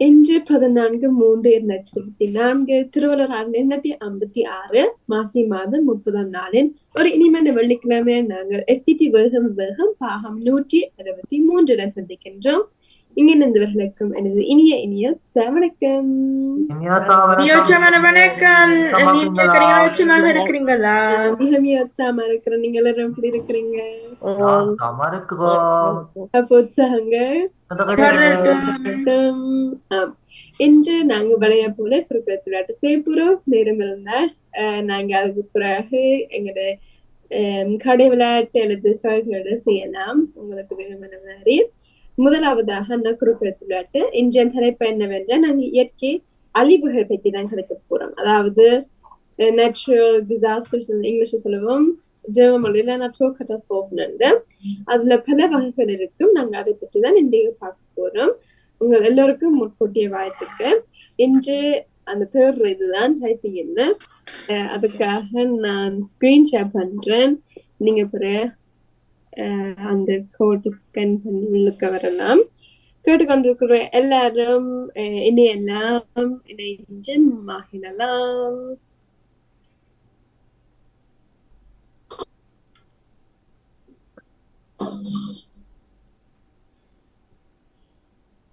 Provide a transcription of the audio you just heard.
இன்று பதினான்கு மூன்று இரண்டாயிரத்தி இருபத்தி நான்கு திருவள்ளுவர் ஆறு எண்ணூத்தி ஐம்பத்தி ஆறு மாசி மாதம் முப்பதாம் நாளின் ஒரு இனிமையான வெள்ளிக்கிழமை நாங்கள் எஸ்டிடி வேகம் வேகம் பாகம் நூற்றி அறுபத்தி மூன்றுடன் சந்திக்கின்றோம் இங்கிருந்தவர்களுக்கும் எனது இனிய இனிய வணக்கம் வணக்கம் இருக்கிறீங்களா? மிக மிக உற்சாகமா இருக்கிற நீங்க எல்லாரும் எப்படி இருக்கிறீங்க? அப்ப உற்சாகங்க. இன்று நாங்க வளைய போல குறிப்பிட்ட விளையாட்டு செய்யப்போறோம். நேரம் இருந்தால் நாங்க அதுக்கு பிறகு எங்களோட கடை விளையாட்டு அல்லது சொல்களோட செய்யலாம். உங்களுக்கு வேணுமான மாதிரி முதலாவதாக நான் குறிப்பிட்ட விளையாட்டு இன்றைய தலைப்பு என்னவென்றால் நாங்க இயற்கை அழிவுகள் பற்றி தான் கிடைக்க போறோம். அதாவது நேச்சுரல் டிசாஸ்டர்ஸ் இங்கிலீஷ்ல சொல்லுவோம். ஜெர்மன் மொழியில நேச்சுரல் கட்டாஸ்ட்ரோஃப்னு அதுல பல வகைகள் இருக்கும். நாங்க அதை பற்றி தான் இன்றைய பார்க்க போறோம். உங்கள் எல்லோருக்கும் முன்கூட்டிய வாழ்த்துக்கு இன்று அந்த பேர் இதுதான் டைப்பிங் என்ன? அதுக்காக நான் ஸ்கிரீன் ஷேர் பண்றேன். நீங்க பிறகு அந்த கோட் ஸ்பெண்ட் பண்ணி உள்ளுக்க வரலாம் கேட்டுக்கொண்டிருக்கிற எல்லாரும் அஹ் இணையெல்லாம் இணைஞ்சு மாகிடலாம்